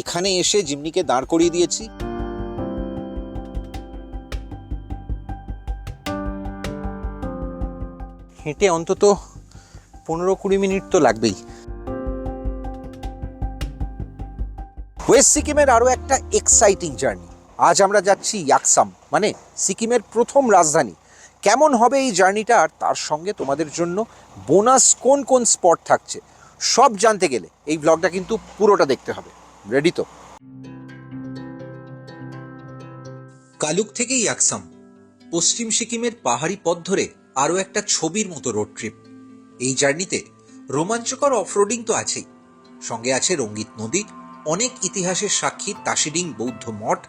এখানে এসে জিমনিকে দাঁড় করিয়ে দিয়েছি। হেঁটে অন্তত পনেরো কুড়ি মিনিট তো লাগবেই। ওয়েস্ট সিকিমের আরও একটা এক্সাইটিং জার্নি আজ আমরা যাচ্ছি ইয়াকসাম মানে সিকিমের প্রথম রাজধানী। কেমন হবে এই জার্নিটা আর তার সঙ্গে তোমাদের জন্য বোনাস কোন কোন স্পট থাকছে, সব জানতে গেলে এই ব্লগটা কিন্তু পুরোটা দেখতে হবে। রেডি তো? কালুক থেকেই ইয়াকসাম। পশ্চিম সিকিমের পাহাড়ি পথ ধরে আরও একটা ছবির মতো রোড ট্রিপ। এই জার্নিতে রোমাঞ্চকর অফরোডিং তো আছেই। সঙ্গে আছে রঙ্গিত নদী, অনেক ইতিহাসের সাক্ষী তাসিডিং বৌদ্ধ মঠ,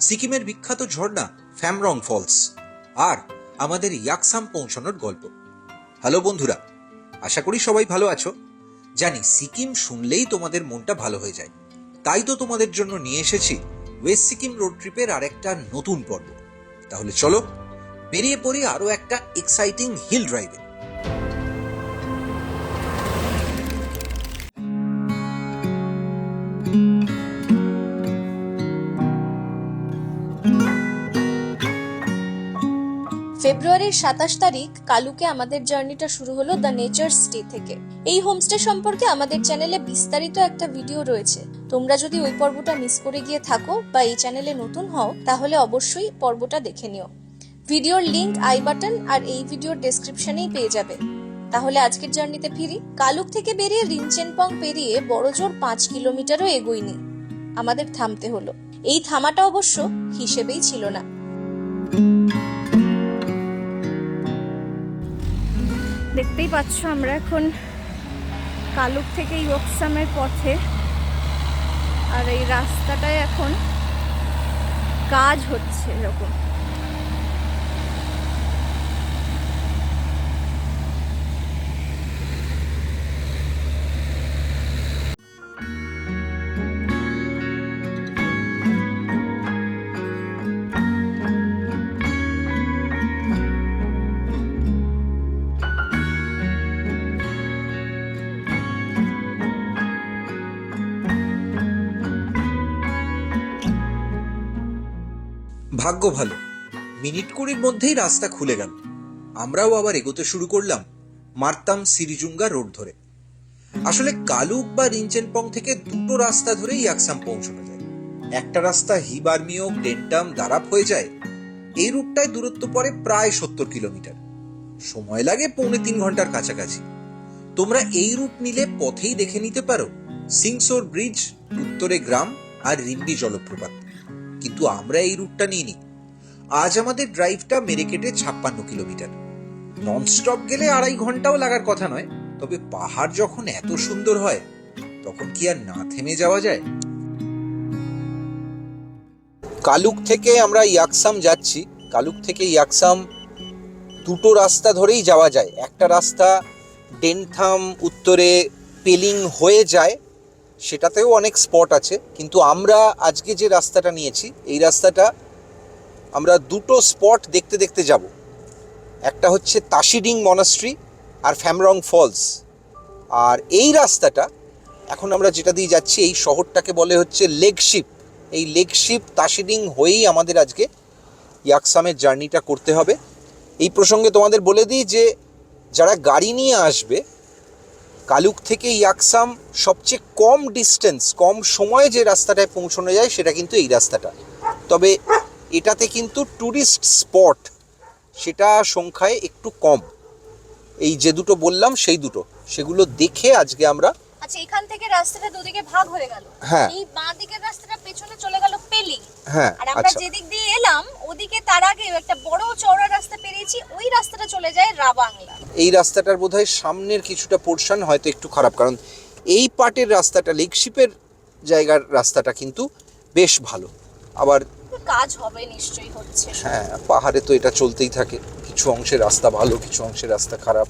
সিকিমের বিখ্যাত ঝর্ণা ফ্যামরং ফলস, আর আমাদের ইয়াকসাম পৌঁছানোর গল্প। হ্যালো বন্ধুরা, আশা করি সবাই ভালো আছো। জানি সিকিম শুনলেই তোমাদের মনটা ভালো হয়ে যায়। তাই তো তোমাদের জন্য নিয়ে এসেছি ওয়েস্ট সিকিম রোড ট্রিপের আর একটা নতুন পর্ব। তাহলে চলো, বেরিয়ে পড়ি আরও একটা এক্সাইটিং হিল ড্রাইভে ফেব্রুয়ারির সাতাশ তারিখ কালুকে আমাদের জার্নিটা শুরু হলো দ্য নেচার স্টে থেকে। এই হোমস্টে সম্পর্কে আমাদের চ্যানেলে বিস্তারিত একটা ভিডিও রয়েছে। তোমরা যদি ওই পর্বটা মিস করে গিয়ে থাকো বা এই চ্যানেলে নতুন হও, তাহলে অবশ্যই পর্বটা দেখে নিও। ভিডিওর লিংক, আই বাটন আর এই ভিডিওর ডেসক্রিপশনেই পেয়ে যাবে। তাহলে আজকের জার্নিতে ফিরি। কালুক থেকে বেরিয়ে রিনচেনপং পেরিয়ে বড়জোর পাঁচ কিলোমিটারও এগোইনি আমাদের থামতে হলো। এই থামাটা অবশ্য হিসেবেই ছিল না। দেখতেই পাচ্ছ আমরা এখন কালুক থেকে ইয়কসামের পথে। আর এই রাস্তাটায় এখন কাজ হচ্ছে এরকম। ভাগ্য ভালো। মিনিট কুড়ির মধ্যেই রাস্তা খুলে গেল। আমরাও আবার এগোতে শুরু করলাম মারতাম সিরিজুঙ্গা রোড ধরে। আসলে কালুক বা রিনচেনপং থেকে দুটো রাস্তা ধরেই ইয়াকসাম পৌঁছানো যায়। একটা রাস্তা হিবার্মিওক ডেন্টাম, দারাপ হয়ে যায় এই রুটটায় দূরত্ব পড়ে প্রায় সত্তর কিলোমিটার। সময় লাগে পৌনে তিন ঘণ্টার কাছাকাছি। তোমরা এই রুট নিলে পথেই দেখে নিতে পারো সিংসোর ব্রিজ, উত্তরে গ্রাম আর রিন্ডি জলপ্রপাত। কিন্তু আমরা এই রুটটা নিইনি। আজ আমাদের ড্রাইভটা মেরে কেটে ছাপ্পান্ন কিলোমিটার। ননস্টপ গেলে আড়াই ঘন্টাও লাগার কথা নয়, তবে পাহাড় যখন এত সুন্দর হয়, তখন কি আর না থেমে যাওয়া যায়? কালুক থেকে আমরা ইয়াকসাম যাচ্ছি। কালুক থেকে ইয়াকসাম দুটো রাস্তা ধরেই যাওয়া যায়। একটা রাস্তা ডেনথাম উত্তরে পেলিং হয়ে যায় সেটাতেও অনেক স্পট আছে, কিন্তু আমরা আজকে যে রাস্তাটা নিয়েছি, এই রাস্তাটা আমরা দুটো স্পট দেখতে দেখতে যাব। একটা হচ্ছে তাসিডিং মনাস্ট্রি আর ফ্যামরং ফলস। আর এই রাস্তাটা এখন আমরা যেটা দিয়ে যাচ্ছি, এই শহরটাকে বলে হচ্ছে লেগশিপ এই লেগশিপ তাসিডিং হয়েই আমাদের আজকে ইয়াকসামের জার্নিটা করতে হবে। এই প্রসঙ্গে তোমাদের বলে দিই যে, যারা গাড়ি নিয়ে আসবে কালুক থেকে ইয়াকসাম সবচেয়ে কম ডিস্টেন্স কম সময়ে যে রাস্তাটায় পৌঁছানো যায় সেটা কিন্তু এই রাস্তাটা। তবে এটাতে কিন্তু ট্যুরিস্ট স্পট সেটা সংখ্যায় একটু কম। এই যে দুটো বললাম সেই দুটো। সেগুলো দেখে আজকে আমরা আচ্ছা এখান থেকে রাস্তাটা দুদিকে ভাগ হয়ে গেল। হ্যাঁ। এই বাঁ দিকের রাস্তাটা পেছনে চলে গেল পেলি হ্যাঁ আর আমরা আচ্ছা। যেদিক দিয়ে এলাম ওদিকে তার আগে একটা বড় চওড়া রাস্তা পেরিয়েছি ওই রাস্তাটা চলে যায় রাবাংলা। এই রাস্তাটার বোধহয় সামনের কিছুটা পোর্শন হয়তো একটু খারাপ কারণ এই পার্টের রাস্তাটা লেকশিপের জায়গার রাস্তাটা কিন্তু বেশ ভালো। আবার কাজ হবে নিশ্চয়ই হচ্ছে। হ্যাঁ পাহাড়ে তো এটা চলতেই থাকে। কিছু অংশে রাস্তা ভালো কিছু অংশে রাস্তা খারাপ।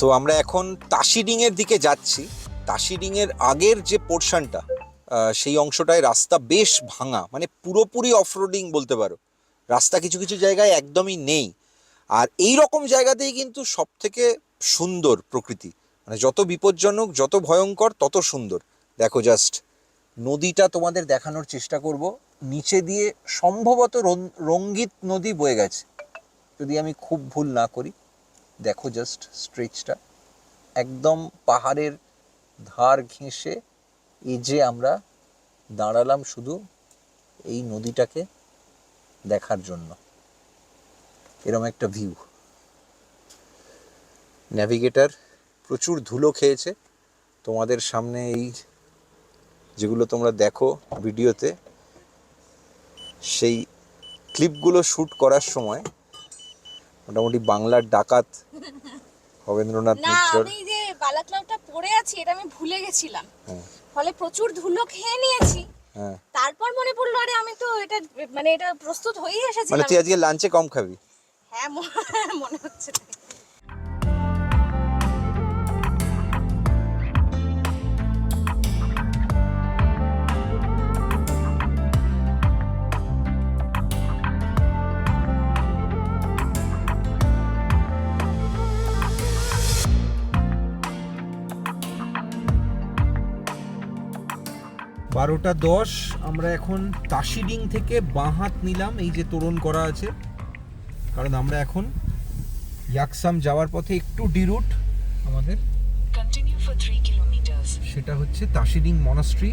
তো আমরা এখন তাসিডিং এর দিকে যাচ্ছি। তাসিডিং এর আগের যে পোর্শনটা সেই অংশটায় রাস্তা বেশ ভাঙা মানে পুরোপুরি অফরোডিং বলতে পারো। রাস্তা কিছু কিছু জায়গায় একদমই নেই। আর এই রকম জায়গাতেই কিন্তু সব থেকে সুন্দর প্রকৃতি। মানে যত বিপজ্জনক, যত ভয়ঙ্কর, তত সুন্দর। দেখো জাস্ট নদীটা তোমাদের দেখানোর চেষ্টা করব। নিচে দিয়ে সম্ভবত রঙ্গিত নদী বয়ে গেছে। যদি আমি খুব ভুল না করি। দেখো জাস্ট স্ট্রেচটা একদম পাহাড়ের ধার ঘেঁষে এই যে আমরা দাঁড়ালাম শুধু এই নদীটাকে দেখার জন্য। এরম একটা ভিউ ন্যাভিগেটর প্রচুর ধুলো খেয়েছে। তোমাদের সামনে এই যেগুলো তোমরা দেখো ভিডিওতে, সেই ক্লিপগুলো শ্যুট করার সময় মোটামুটি বাংলার ডাকাত রবীন্দ্রনাথ না মিত্রর আমি যে বালাক্লাউটা পড়ে আছি এটা আমি ভুলে গেছিলাম। হ্যাঁ। ফলে প্রচুর ধুলো খেয়ে নিয়েছি। হ্যাঁ। তারপর মনে পড়ল আরে আমি তো এটা মানে এটা প্রস্তুত হয়েই মানে তুই আজকে লাঞ্চে কম খাবি। হ্যাঁ মনে হচ্ছে। বারোটা দশ আমরা এখন তাসিডিং থেকে বাঁহাত নিলাম এই যে তোরণ করা আছে। কারণ আমরা এখন ইয়াকসাম যাওয়ার পথে একটু ডিরুট আমাদের। Continue for 3 kilometers. সেটা হচ্ছে তাসিডিং মনাস্ট্রি।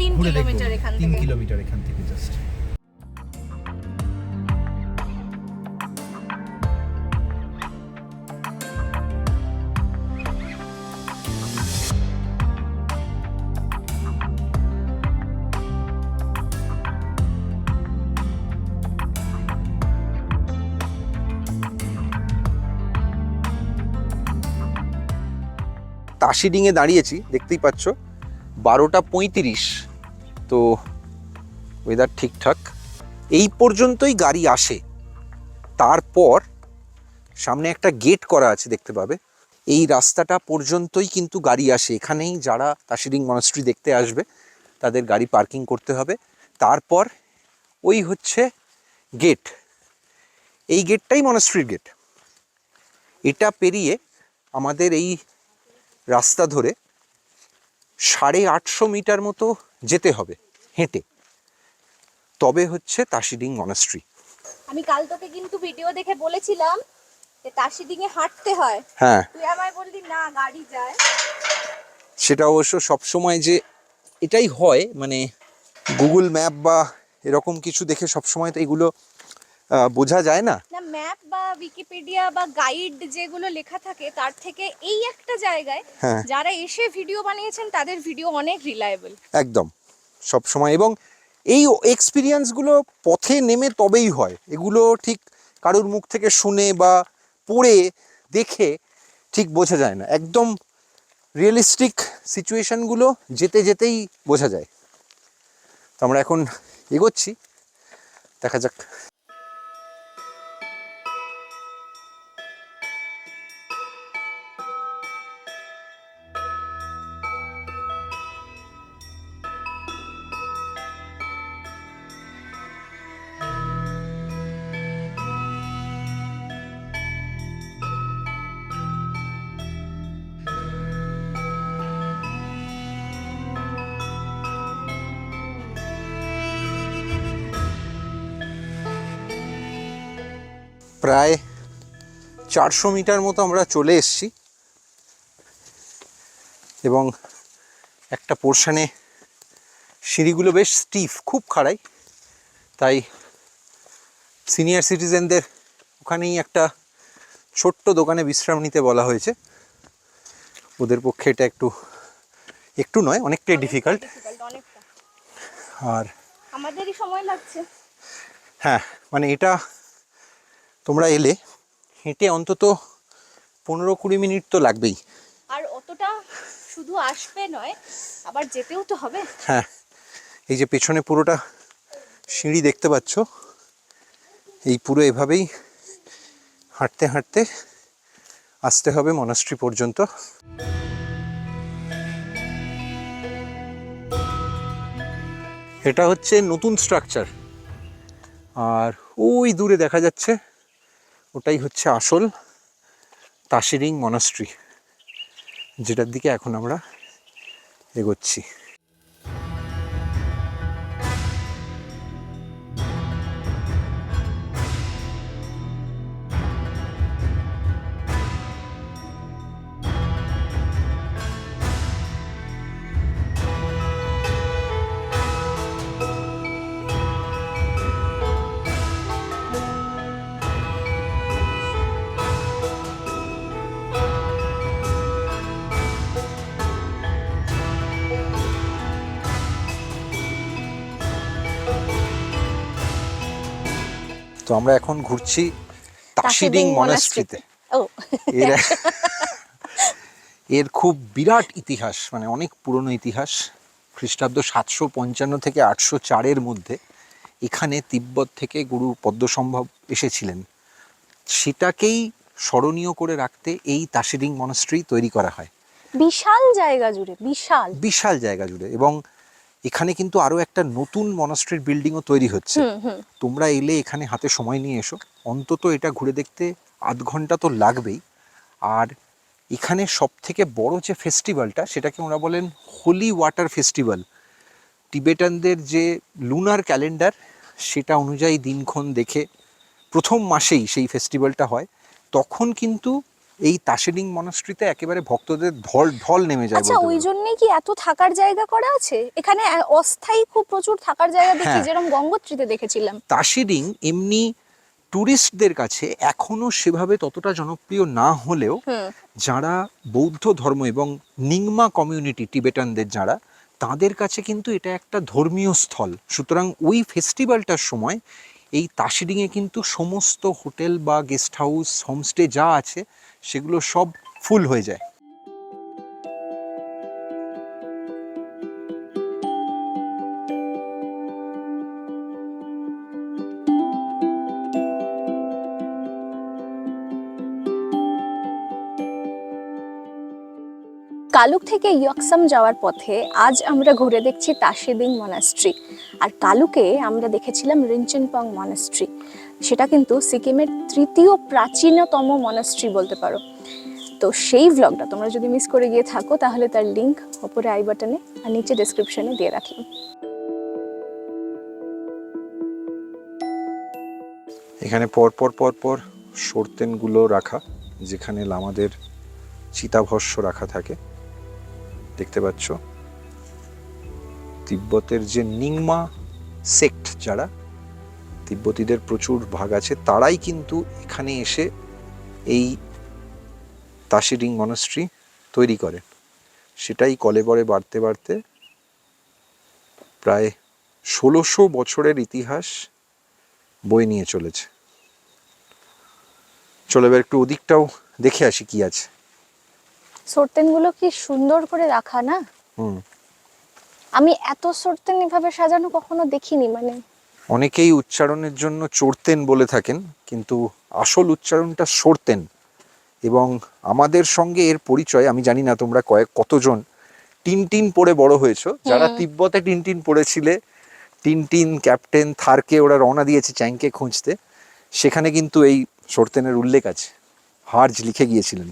তিন ঘুরে দেখব তিন কিলোমিটার এখান থেকে জাস্ট তাসিডিংয়ে দাঁড়িয়েছি, দেখতেই পাচ্ছ। বারোটা পঁয়ত্রিশ। তো ওয়েদার ঠিকঠাক। এই পর্যন্তই গাড়ি আসে। তারপর সামনে একটা গেট করা আছে, দেখতে পাবে। এই রাস্তাটা পর্যন্তই কিন্তু গাড়ি আসে। এখানেই যারা তাসিডিং মনাস্ট্রি দেখতে আসবে, তাদের গাড়ি পার্কিং করতে হবে। তারপর ওই হচ্ছে গেট এই গেটটাই মনাস্ট্রির গেট এটা পেরিয়ে আমাদের এই রাস্তা ধরে সাড়ে আটশো মিটার মতো যেতে হবে হেঁটে। তবে হচ্ছে তাসিডিং মনাস্ট্রি আমি কাল তোকে কিন্তু ভিডিও দেখে বলেছিলাম যে তাসিডিং এ হাঁটতে হয়। হ্যাঁ। তুই আমায় বললি না গাড়ি যায়। সেটা অবশ্য সবসময় যে এটাই হয় মানে গুগল ম্যাপ বা এরকম কিছু দেখে সবসময় তো এগুলো বোঝা যায় না? না ম্যাপ বা উইকিপিডিয়া বা গাইড যেগুলো লেখা থাকে তার থেকে এই একটা জায়গায় হ্যাঁ। যারা এসে ভিডিও বানিয়েছেন তাদের ভিডিও অনেক রিলায়েবল একদম সব সময়। এবং এই এক্সপিরিয়েন্সগুলো পথে নেমে তবেই হয়। এগুলো ঠিক কারোর মুখ থেকে শুনে বা পড়ে দেখে ঠিক বোঝা যায় না। একদম রিয়েলিস্টিক সিচুয়েশনগুলো যেতে যেতেই বোঝা যায়। তো আমরা এখন এগোচ্ছি। দেখা যাক। চারশো মিটার মতো আমরা চলে এসেছি। এবং একটা পোর্শানে সিঁড়িগুলো বেশ স্টিফ খুব খাড়াই। তাই সিনিয়র সিটিজেনদের ওখানেই একটা ছোট্ট দোকানে বিশ্রাম নিতে বলা হয়েছে। ওদের পক্ষে এটা একটু একটু নয় অনেকটাই ডিফিকাল্ট আর আমাদেরই সময় লাগছে। হ্যাঁ মানে এটা তোমরা এলে হেঁটে অন্তত পনেরো কুড়ি মিনিট তো লাগবেই। আর অতটা শুধু আসবে নয় আবার যেতেও তো হবে। হ্যাঁ এই যে পেছনে পুরোটা সিঁড়ি দেখতে পাচ্ছ এই পুরো এভাবেই হাঁটতে হাঁটতে আসতে হবে মনাস্ট্রি পর্যন্ত। এটা হচ্ছে নতুন স্ট্রাকচার আর ওই দূরে দেখা যাচ্ছে ওটাই হচ্ছে আসল তাসিরিং মনাস্ট্রি যেটার দিকে এখন আমরা এগোচ্ছি। আমরা এখন ঘুরছি তাসিডিং মনাস্ট্রিতে। এর খুব বিরাট ইতিহাস মানে অনেক পুরনো ইতিহাস খ্রিস্টাব্দ সাতশো পঞ্চান্ন থেকে আটশো চারের মধ্যে এখানে তিব্বত থেকে গুরু পদ্মসম্ভব এসেছিলেন। সেটাকেই স্মরণীয় করে রাখতে এই তাসিডিং মনাস্ট্রি তৈরি করা হয়। বিশাল জায়গা জুড়ে বিশাল। বিশাল জায়গা জুড়ে এবং এখানে কিন্তু আরও একটা নতুন মনাস্ট্রির বিল্ডিংও তৈরি হচ্ছে। তোমরা এলে এখানে হাতে সময় নিয়ে এসো। অন্তত এটা ঘুরে দেখতে আধ ঘণ্টা তো লাগবেই। আর এখানে সব থেকে বড় যে ফেস্টিভ্যালটা সেটাকে ওরা বলেন হোলি ওয়াটার ফেস্টিভ্যাল টিবেটানদের যে লুনার ক্যালেন্ডার সেটা অনুযায়ী দিনক্ষণ দেখে প্রথম মাসেই সেই ফেস্টিভ্যালটা হয়। তখন কিন্তু এই তাসেডিং মনাস্ট্রিতে একেবারে ভক্তদের ঢল ঢল নেমে যায় আচ্ছা ওই জন্যই কি এত থাকার জায়গা করা আছে? এখানে অস্থায়ী খুব প্রচুর থাকার জায়গা দেখি হ্যাঁ। যেরকম গঙ্গোত্রীতে দেখেছিলাম। তাসিডিং এমনি ট্যুরিস্টদের কাছে এখনও সেভাবে ততটা জনপ্রিয় না হলেও যারা বৌদ্ধ ধর্ম এবং নিংমা কমিউনিটি টিবেটানদের যারা তাদের কাছে কিন্তু এটা একটা ধর্মীয় স্থল। সুতরাং ওই ফেস্টিভ্যালটার সময় এই তাসিডিংয়ে কিন্তু সমস্ত হোটেল বা গেস্ট হাউস হোমস্টে যা আছে, সেগুলো সব ফুল হয়ে যায়। কালুক থেকে ইয়কসাম যাওয়ার পথে আজ আমরা ঘুরে দেখছি তাসেদিং মনাস্ট্রি আর কালুকে আমরা দেখেছিলাম রিনচেনপং মনাস্ট্রি। সেটা কিন্তু সিকিমের তৃতীয় প্রাচীনতম মনাস্ট্রি বলতে পারো। তো সেই ভ্লগটা তোমরা যদি মিস করে গিয়ে থাকো, তাহলে তার লিংক ওপরে আই বাটনে আর নিচে ডেসক্রিপশনে দিয়ে রাখলাম। এখানে পর পর পর পর সরতেনগুলো রাখা, যেখানে লামাদের চিতাভস্য রাখা থাকে। দেখতে পাচ্ছ? তিব্বতের যে নিংমা সেক্ট যারা তিব্বতীদের প্রচুর ভাগ আছে তারাই কিন্তু এখানে এসে এই তাসিডিং মনস্ট্রি তৈরি করেন সেটাই কলেবরে বাড়তে বাড়তে প্রায় ষোলোশো বছরের ইতিহাস বই নিয়ে চলেছে। চলো এবার একটু ওদিকটাও দেখে আসি কি আছে। সরতেনগুলো কি সুন্দর করে রাখা না? হুম। আমি এত সরতেন এভাবে সাজানো কখনো দেখিনি মানে। অনেকেই উচ্চারণের জন্য চড়তেন বলে থাকেন কিন্তু আসল উচ্চারণটা সরতেন। এবং আমাদের সঙ্গে এর পরিচয় আমি জানি না তোমরা কয়েক কতজন টিনটিন পরে বড় হয়েছো। যারা। তিব্বতে টিনটিন পড়েছিলে টিনটিন ক্যাপ্টেন থারকে ওরা রওনা দিয়েছে চ্যাংকে খুঁজতে। সেখানে কিন্তু এই সরতেনের উল্লেখ আছে। হার্জ লিখে গিয়েছিলেন।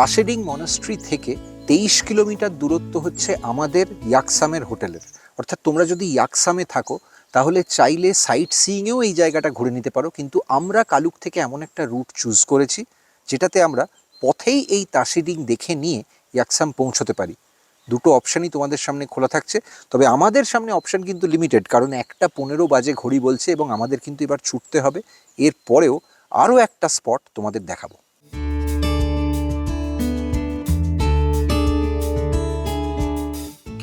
তাসেডিং মনাস্ট্রি থেকে তেইশ কিলোমিটার দূরত্ব হচ্ছে আমাদের ইয়াকসামের হোটেলের। অর্থাৎ তোমরা যদি ইয়াকসামে থাকো, তাহলে চাইলে সাইট সিইংয়েও এই জায়গাটা ঘুরে নিতে পারো। কিন্তু আমরা কালুক থেকে এমন একটা রুট চুজ করেছি, যেটাতে আমরা পথেই এই তাসেডিং দেখে নিয়ে ইয়াকসাম পৌঁছতে পারি। দুটো অপশানই তোমাদের সামনে খোলা থাকছে। তবে আমাদের সামনে অপশান কিন্তু লিমিটেড কারণ একটা পনেরো বাজে ঘড়ি বলছে এবং আমাদের কিন্তু এবার ছুটতে হবে। এর পরেও আরও একটা স্পট তোমাদের দেখাবো।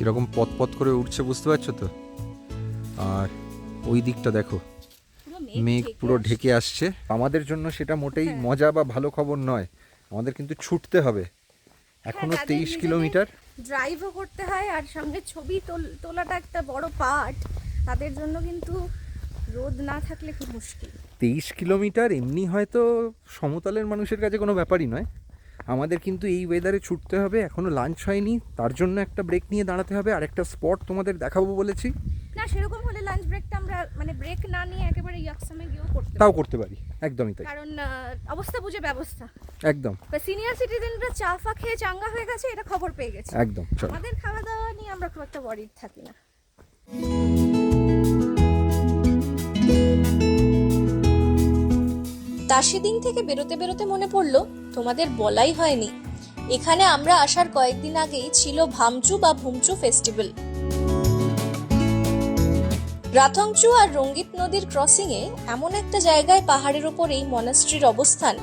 কীরকম পথ পথ করে উঠছে বুঝতে পারছ তো? আর ওই দিকটা দেখো। মেঘ পুরো ঢেকে আসছে। আমাদের জন্য সেটা মোটেই মজা বা ভালো খবর নয়। আমাদের কিন্তু ছুটতে হবে। এখনও তেইশ কিলোমিটার। ড্রাইভও করতে হয় আর সঙ্গে ছবি তোল- তোলাটা একটা বড় পার্ট তাদের জন্য কিন্তু রোদ না থাকলে খুব মুশকিল। তেইশ কিলোমিটার এমনি হয়তো সমতলের মানুষের কাছে কোনো ব্যাপারই নয়। আমাদের কিন্তু এই ওয়েদারে ছুটতে হবে এখনও লাঞ্চ হয়নি তার জন্য একটা ব্রেক নিয়ে দাঁড়াতে হবে আর একটা স্পট তোমাদের দেখাবো বলেছি। না সেরকম হলে লাঞ্চ ব্রেকটা আমরা মানে ব্রেক না নিয়ে একেবারে ইয়াকসামে গিয়েও করতে তাও করতে পারি একদমই তাই। কারণ অবস্থা বুঝে ব্যবস্থা। একদম। সিনিয়র সিটিজেনরা চা ফা খেয়ে চাঙ্গা হয়ে গেছে এটা খবর পেয়ে গেছে। একদম চলো। আমাদের খাওয়া দাওয়া নিয়ে আমরা খুব একটা ওয়ারিড থাকি না। দার্জিলিং থেকে বেরোতে বেরোতে মনে পড়ল, তোমাদের বলাই হয়নি। এখানে আমরা আসার কয়েকদিন আগেই ছিল ভামচু বা ভুমচু ফেস্টিভ্যাল। রাথংচু আর রঙ্গিত নদীর ক্রসিং এ এমন একটা জায়গায় পাহাড়ের ওপর এই মনাস্ট্রির অবস্থান,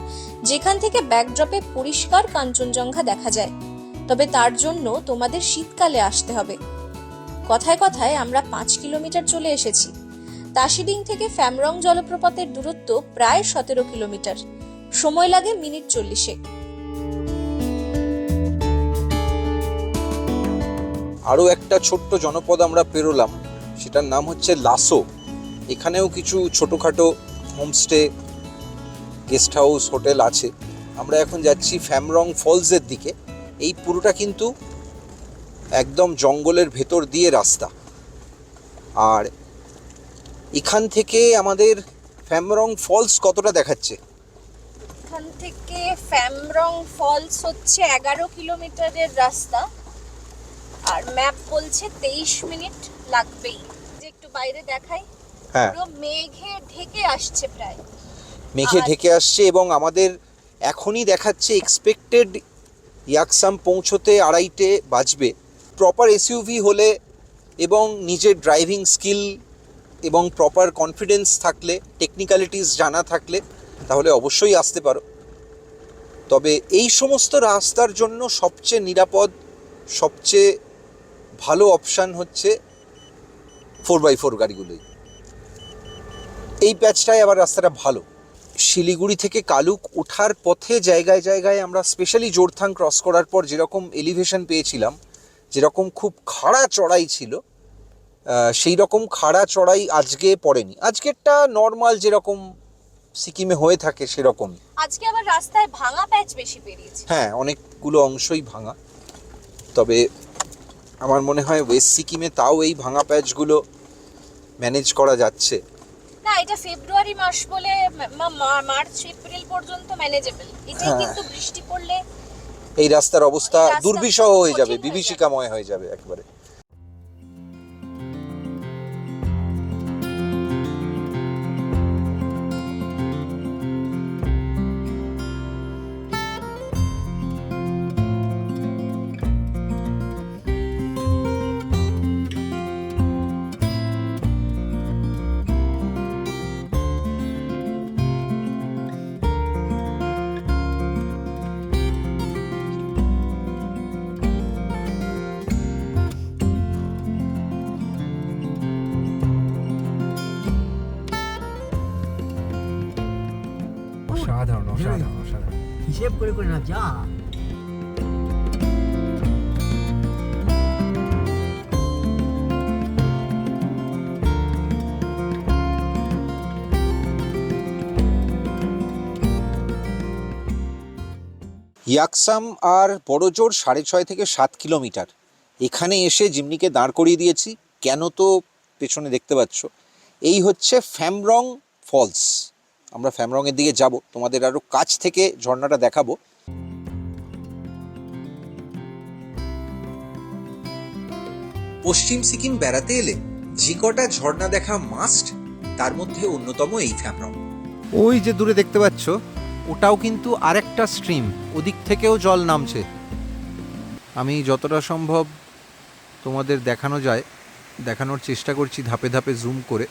যেখান থেকে ব্যাকড্রপে পরিষ্কার কাঞ্চনজঙ্ঘা দেখা যায়। তবে তার জন্য তোমাদের শীতকালে আসতে হবে। কথায় কথায় আমরা পাঁচ কিলোমিটার চলে এসেছি। দার্জিলিং থেকে ফ্যামরং জলপ্রপাতের দূরত্ব প্রায় সতেরো কিলোমিটার। সময় লাগে মিনিট চল্লিশে। আরও একটা ছোট্ট জনপদ আমরা পেরোলাম, সেটার নাম হচ্ছে লাসো। এখানেও কিছু ছোটোখাটো হোমস্টে, গেস্ট হাউস, হোটেল আছে। আমরা এখন যাচ্ছি ফ্যামরং ফলসের দিকে। এই পুরোটা কিন্তু একদম জঙ্গলের ভেতর দিয়ে রাস্তা। আর এখান থেকে আমাদের ফ্যামরং ফলস কতটা দেখাচ্ছে? এখান থেকে ফ্যামরং ফলস হচ্ছে এগারো কিলোমিটারের রাস্তা। আর ম্যাপ বলছে তেইশ মিনিট লাগবেই। যে একটু বাইরে দেখাই হ্যাঁ। পুরো মেঘে ঢেকে আসছে প্রায়। মেঘে ঢেকে আসছে এবং আমাদের এখনই দেখাচ্ছে এক্সপেক্টেড ইয়াকসাম পৌঁছতে আড়াইটে বাজবে। প্রপার এসইউভি হলে এবং নিজের ড্রাইভিং স্কিল এবং প্রপার কনফিডেন্স থাকলে টেকনিক্যালিটিস জানা থাকলে, তাহলে অবশ্যই আসতে পারো। তবে এই সমস্ত রাস্তার জন্য সবচেয়ে নিরাপদ, সবচেয়ে ভালো অপশান হচ্ছে ফোর বাই ফোর গাড়িগুলোই। এই প্যাচটায় আবার রাস্তাটা ভালো। শিলিগুড়ি থেকে কালুক ওঠার পথে জায়গায় জায়গায় আমরা স্পেশালি জোরথাং ক্রস করার পর যেরকম এলিভেশন পেয়েছিলাম, যেরকম খুব খাড়া চড়াই ছিল সেই রকম খাড়া চড়াই আজকে পড়েনি। আজকেরটা নর্মাল যেরকম সিকিমে হয়ে থাকে সেরকম আজকে আবার রাস্তায় ভাঙা প্যাচ বেশি বেরিয়েছে হ্যাঁ অনেকগুলো অংশই ভাঙা। তবে আমার মনে হয় ওয়েস্ট সিকিমে তাও এই ভাঙা প্যাচগুলো ম্যানেজ করা যাচ্ছে। না এটা ফেব্রুয়ারি মাস বলে মার্চ এপ্রিল পর্যন্ত ম্যানেজেবল এটাই হ্যাঁ। কিন্তু বৃষ্টি পড়লে এই রাস্তার অবস্থা দুর্বিষহ হয়ে যাবে হয়ে যাবে। বিভীষিকাময় হয়ে যাবে একেবারে। না ইয়াকসাম আর বড়জোর সাড়ে ছয় থেকে সাত কিলোমিটার। এখানে এসে জিমনিকে দাঁড় করিয়ে দিয়েছি। কেন তো পেছনে দেখতে পাচ্ছ? এই হচ্ছে ফ্যামরং ফলস। আমরা ফ্যামরংয়ের দিকে যাব। তোমাদের আরও কাছ থেকে ঝর্ণাটা দেখাবো। পশ্চিম সিকিম বেড়াতে এলে যে কটা ঝর্ণা দেখা মাস্ট তার মধ্যে অন্যতম এই ফ্যামরং ওই যে দূরে দেখতে পাচ্ছ, ওটাও কিন্তু আরেকটা স্ট্রিম ওদিক থেকেও জল নামছে। আমি যতটা সম্ভব তোমাদের দেখানো যায়, দেখানোর চেষ্টা করছি ধাপে ধাপে জুম করে।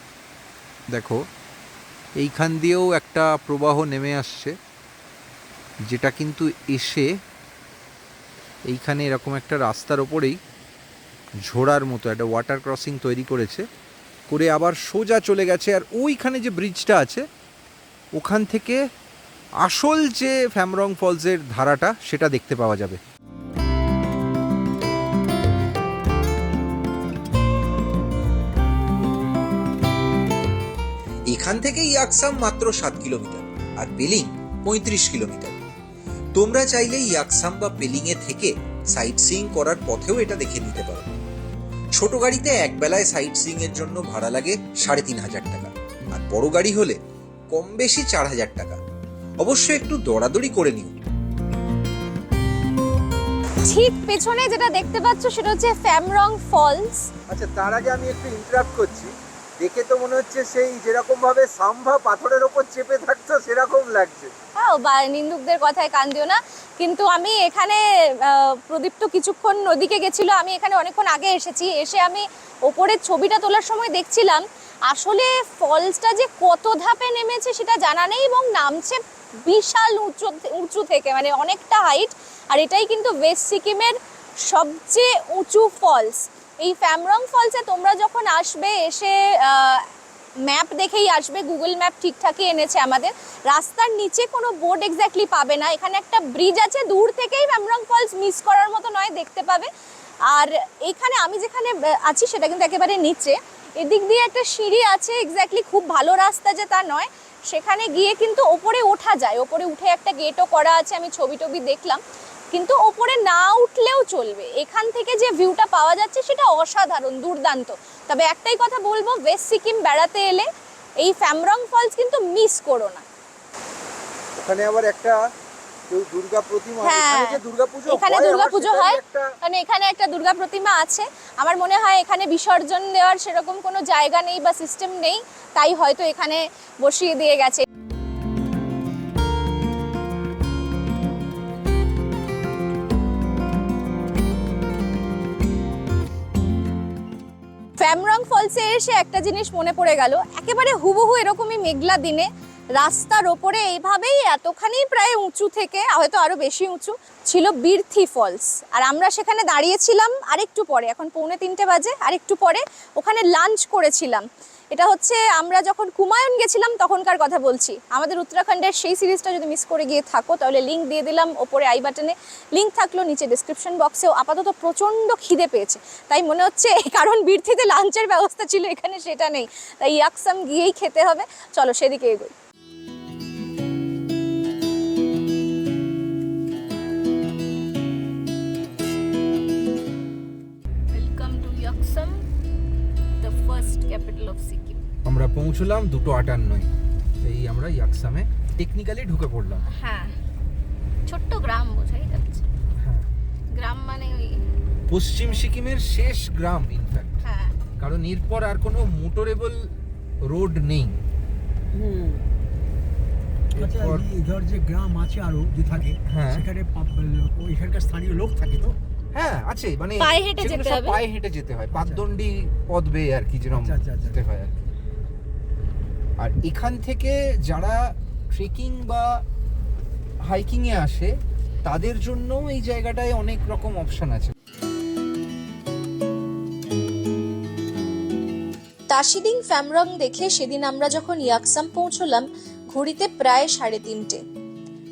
দেখো, এইখান দিয়েও একটা প্রবাহ নেমে আসছে, যেটা কিন্তু এসে এইখানে এরকম একটা রাস্তার ওপরেই ঝোড়ার মতো একটা ওয়াটার ক্রসিং তৈরি করেছে, করে আবার সোজা চলে গেছে, আর ওইখানে যে ব্রিজটা আছে, ওখান থেকে আসল যে ফ্যামরং ফলসের ধারাটা, সেটা দেখতে পাওয়া যাবে। এখান থেকে ইয়াকসাম মাত্র সাত কিলোমিটার, আর পেলিং পঁয়ত্রিশ কিলোমিটার। তোমরা চাইলে ইয়াকসাম বা পেলিং এ থেকে সাইট সিইং করার পথেও এটা দেখে নিতে পারো। ছোট গাড়িতে এক বেলায় সাইট সিইং এর জন্য ভাড়া লাগে সাড়ে তিন হাজার টাকা। আর বড় গাড়ি হলে কম বেশি চার হাজার টাকা। অবশ্য একটু দরাদরি করে নিও। ঠিক পেছনে যেটা দেখতে পাচ্ছ সেটা হচ্ছে ফ্যামরং ফলস। আচ্ছা তার আগে আমি একটু ইন্টারাপ্ট করছি। দেখে তো মনে হচ্ছে সেই যেরকম ভাবে সাম্ভা পাথরের ওপর চেপে থাকতো, সেরকম লাগছে। হ্যাঁ বা নিন্দুকদের কথায় কান দিও না। কিন্তু আমি এখানে প্রদীপ তো কিছুক্ষণ নদীকে গেছিল, আমি এখানে অনেকক্ষণ আগে এসেছি। এসে আমি ওপরের ছবিটা তোলার সময় দেখছিলাম, আসলে ফলসটা যে কত ধাপে নেমেছে সেটা জানা নেই এবং নামছে বিশাল উঁচু উঁচু থেকে মানে অনেকটা হাইট আর এটাই কিন্তু ওয়েস্ট সিকিমের সবচেয়ে উঁচু ফলস। এই ফ্যামরং ফলসে তোমরা যখন আসবে, এসে ম্যাপ দেখেই আসবে গুগল ম্যাপ ঠিকঠাকই এনেছে আমাদের। রাস্তার নিচে কোনো বোর্ড এক্স্যাক্টলি পাবে না। এখানে একটা ব্রিজ আছে, দূর থেকেই ফ্যামরং ফলস মিস করার মতো নয়, দেখতে পাবে। আর এখানে আমি যেখানে আছি সেটা কিন্তু একেবারে নিচে। এদিক দিয়ে একটা সিঁড়ি আছে এক্স্যাক্টলি খুব ভালো রাস্তা যে তা নয়। সেখানে গিয়ে কিন্তু ওপরে ওঠা যায়। ওপরে উঠে একটা গেটও করা আছে, আমি ছবি টবি দেখলাম। কিন্তু ওপরে না উঠলেও চলবে। এখান থেকে যে ভিউটা পাওয়া যাচ্ছে সেটা অসাধারণ দুর্দান্ত। তবে একটাই কথা বলব ওয়েস্ট সিকিম বেড়াতে এলে এই ফ্যামরং ফলস কিন্তু মিস করো না। ওখানে আবার একটা দুর্গা প্রতিমা হ্যাঁ। এখানে দুর্গাপুজো এখানে হয়, হয় কারণ এখানে একটা দুর্গা প্রতিমা আছে। আমার মনে হয় এখানে বিসর্জন দেওয়ার সেরকম কোনো জায়গা নেই বা সিস্টেম নেই তাই হয়তো এখানে বসিয়ে দিয়ে গেছে। ফ্যামরং ফলসে এসে একটা জিনিস মনে পড়ে গেল। একেবারে হুবহু এরকমই মেঘলা দিনে রাস্তার ওপরে এইভাবেই এতখানি প্রায় উঁচু থেকে, হয়তো আরও বেশি উঁচু, ছিল বীরথি ফলস। আর আমরা সেখানে দাঁড়িয়েছিলাম আরেকটু পরে, এখন পৌনে তিনটে বাজে, আরেকটু পরে ওখানে লাঞ্চ করেছিলাম। এটা হচ্ছে আমরা যখন কুমায়ুন গেছিলাম, তখনকার কথা বলছি। আমাদের উত্তরাখণ্ডের সেই সিরিজটা যদি মিস করে গিয়ে থাকো, তাহলে লিঙ্ক দিয়ে দিলাম ওপরে আই বাটনে লিঙ্ক থাকল নিচে ডিসক্রিপশন বক্সেও আপাতত প্রচণ্ড খিদে পেয়েছে। তাই মনে হচ্ছে কারণ বীরথিতে লাঞ্চের ব্যবস্থা ছিল, এখানে সেটা নেই। তাই ইয়াকসাম গিয়েই খেতে হবে। চলো সেদিকে এগোই। First capital of Sikkim. আমরা পৌঁছলাম দুটো আটান্নয়। এই আমরা ইয়াকসামে টেকনিক্যালি ঢুকে পড়লাম। হ্যাঁ ছোট্ট গ্রাম বোঝাই যাচ্ছে। হ্যাঁ। গ্রাম মানে ওই পশ্চিম সিকিমের শেষ গ্রাম ইনফ্যাক্ট হ্যাঁ। কারণ এরপর আর কোনো মোটরেবল রোড নেই। আচ্ছা এরপর যে গ্রাম আছে আরও যে থাকে হ্যাঁ। সেখানে এখানকার স্থানীয় লোক থাকে তো? হ্যাঁ আছে মানে পায়ে হেঁটে যেতে হবে? পায়ে হেঁটে যেতে হয় পাকদণ্ডি পথ বেয়ে আর কি যেরকম আচ্ছা, আচ্ছা, আচ্ছা। যেতে হয় আর কি আর এখান থেকে যারা ট্রেকিং বা হাইকিং এ আসে তাদের জন্য এই জায়গাটায় অনেক রকম অপশন আছে তাসিদিং ফ্যামরং দেখে সেদিন আমরা যখন ইয়াকসাম পৌঁছলাম ঘড়িতে প্রায় সাড়ে তিনটে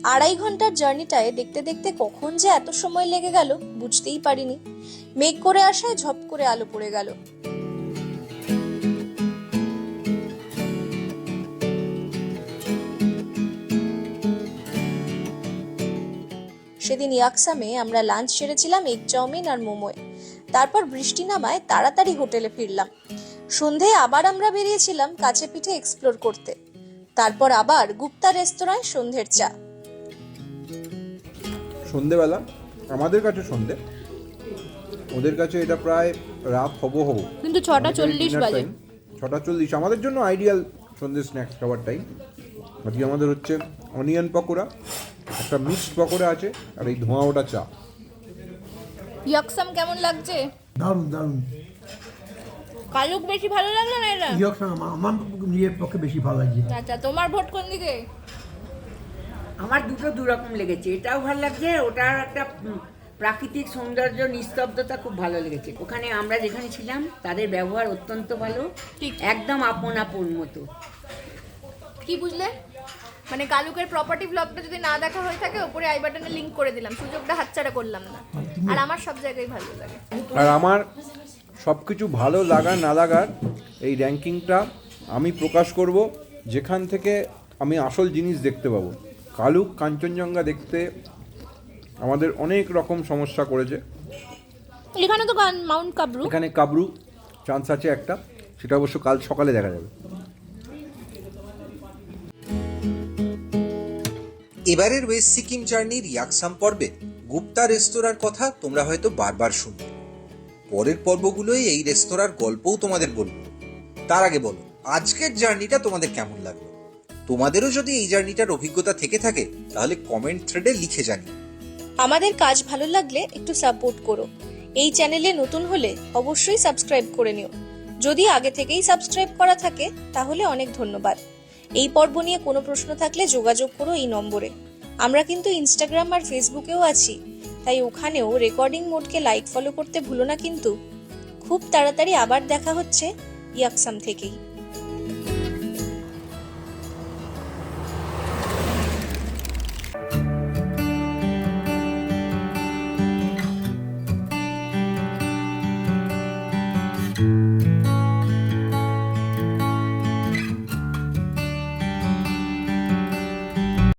আড়াই ঘণ্টার জার্নিটায় দেখতে দেখতে কখন যে এত সময় লেগে গেল বুঝতেই পারিনি। মেঘ করে আসায় ঝপ করে আলো পড়ে গেল। সেদিন ইয়াকসামে আমরা লাঞ্চ সেরেছিলাম এগ চাউমিন আর মোমোয়। তারপর বৃষ্টি নামায় তাড়াতাড়ি হোটেলে ফিরলাম। সন্ধে আবার আমরা বেরিয়েছিলাম কাছে পিঠে এক্সপ্লোর করতে। তারপর আবার গুপ্তা রেস্তোরাঁয় সন্ধ্যের চা। সন্ধেবেলা আমাদের কাছে সন্ধে। ওদের কাছে এটা প্রায় রাত হব হব। কিন্তু ছটা চল্লিশ বাজে। ছটা চল্লিশ। আমাদের জন্য আইডিয়াল সন্ধ্যে স্ন্যাক্স খাবার টাইম আজকে আমাদের হচ্ছে অনিয়ন পকোড়া একটা মিক্সড পকোড়া আছে আর এই ধোঁয়া ওটা চা। ইয়াকসাম কেমন লাগছে? দারুণ দারুণ। কালুক বেশি ভালো লাগল না এটা ইয়ক আমার আমার নিজের পক্ষে বেশি ভালো লাগছে। আচ্ছা তোমার ভোট কোন দিকে? আমার দুটো দুরকম লেগেছে। এটাও ভালো লাগছে ওটার একটা প্রাকৃতিক সৌন্দর্য নিস্তব্ধতা খুব ভালো লেগেছে। ওখানে আমরা যেখানে ছিলাম তাদের ব্যবহার অত্যন্ত ভালো ঠিক। একদম আপন আপন মতো। কি বুঝলে? মানে কালুকের প্রপার্টি ব্লগটা যদি না দেখা হয়ে থাকে ওপরে আই বাটনে লিংক করে দিলাম। সুযোগটা হাতছাড়া করলাম না। আর আমার সব জায়গায় ভালো লাগে। আর আমার সব কিছু ভালো লাগা না লাগার এই র্যাঙ্কিংটা আমি প্রকাশ করব যেখান থেকে আমি আসল জিনিস দেখতে পাবো। কালুক কাঞ্চনজঙ্ঘা দেখতে আমাদের অনেক রকম সমস্যা করেছে। এখানে তো মাউন্ট কাবরু এখানে কাবরু চান্স আছে একটা সেটা অবশ্য কাল সকালে দেখা যাবে। এবারের ওয়েস্ট সিকিম জার্নির ইয়াকসাম পর্বে গুপ্তা রেস্তোরাঁর কথা তোমরা হয়তো বারবার শুনবে। পরের পর্বগুলোই এই রেস্তোরাঁর গল্পও তোমাদের বলব। তার আগে বলো আজকের জার্নিটা তোমাদের কেমন লাগল? তোমাদেরও যদি এই জার্নিটার অভিজ্ঞতা থেকে থাকে, তাহলে কমেন্ট থ্রেডে লিখে জানিও আমাদের কাজ ভালো লাগলে একটু সাপোর্ট করো। এই চ্যানেলে নতুন হলে অবশ্যই সাবস্ক্রাইব করে নিও। যদি আগে থেকেই সাবস্ক্রাইব করা থাকে, তাহলে অনেক ধন্যবাদ। এই পর্ব নিয়ে কোনো প্রশ্ন থাকলে যোগাযোগ করো এই নম্বরে। আমরা কিন্তু ইনস্টাগ্রাম আর ফেসবুকেও আছি, তাই ওখানেও রেকর্ডিং মোডকে লাইক ফলো করতে ভুলো না কিন্তু। খুব তাড়াতাড়ি আবার দেখা হচ্ছে ইয়াকসাম থেকেই।